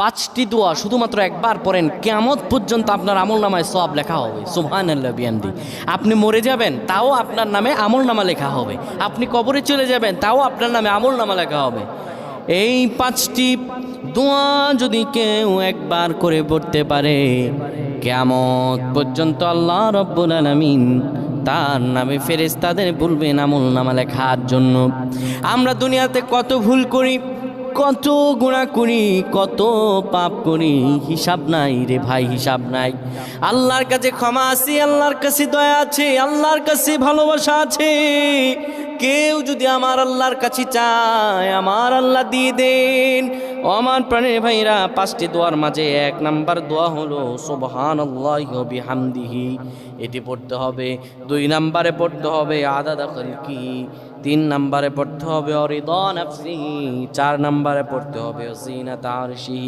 পাঁচটি দোয়া শুধুমাত্র একবার পড়েন কেমত পর্যন্ত আপনার আমল নামায় সব লেখা হবে। সুহান আল্লাহ আপনি মরে যাবেন, তাও আপনার নামে আমল নামা লেখা হবে। আপনি কবরে চলে যাবেন, তাও আপনার নামে আমল নামা লেখা হবে। এই পাঁচটি দোয়া যদি কেউ একবার করে পড়তে পারে কেমত পর্যন্ত আল্লাহ রব্বুল আলামিন তার নামে ফেরেশতাদের বলবেন আমল নামা লেখার জন্য। আমরা দুনিয়াতে কত ভুল করি কত গুণা করি, কত পাপ করি, হিসাব নাই রে ভাই, হিসাব নাই। আল্লাহর কাছে ক্ষমা আছে, আল্লাহর কাছে দয়া আছে, আল্লাহর কাছে ভালোবাসা আছে। কেউ যদি আমার আল্লাহর কাছে চায়, আমার আল্লাহ দিয়ে দেন। আমার প্রাণের ভাইরা, পাঁচটি দোয়ার মাঝে এক নাম্বার দোয়া হলো সোবহান বিহামদিহি। এটি পড়তে হবে, দুই নাম্বারে পড়তে হবে আদা আদাদা কি তিন নাম্বারে পড়তে হবে অরিদন আফসি চার নাম্বারে পড়তে হবে ওসিনা তারসি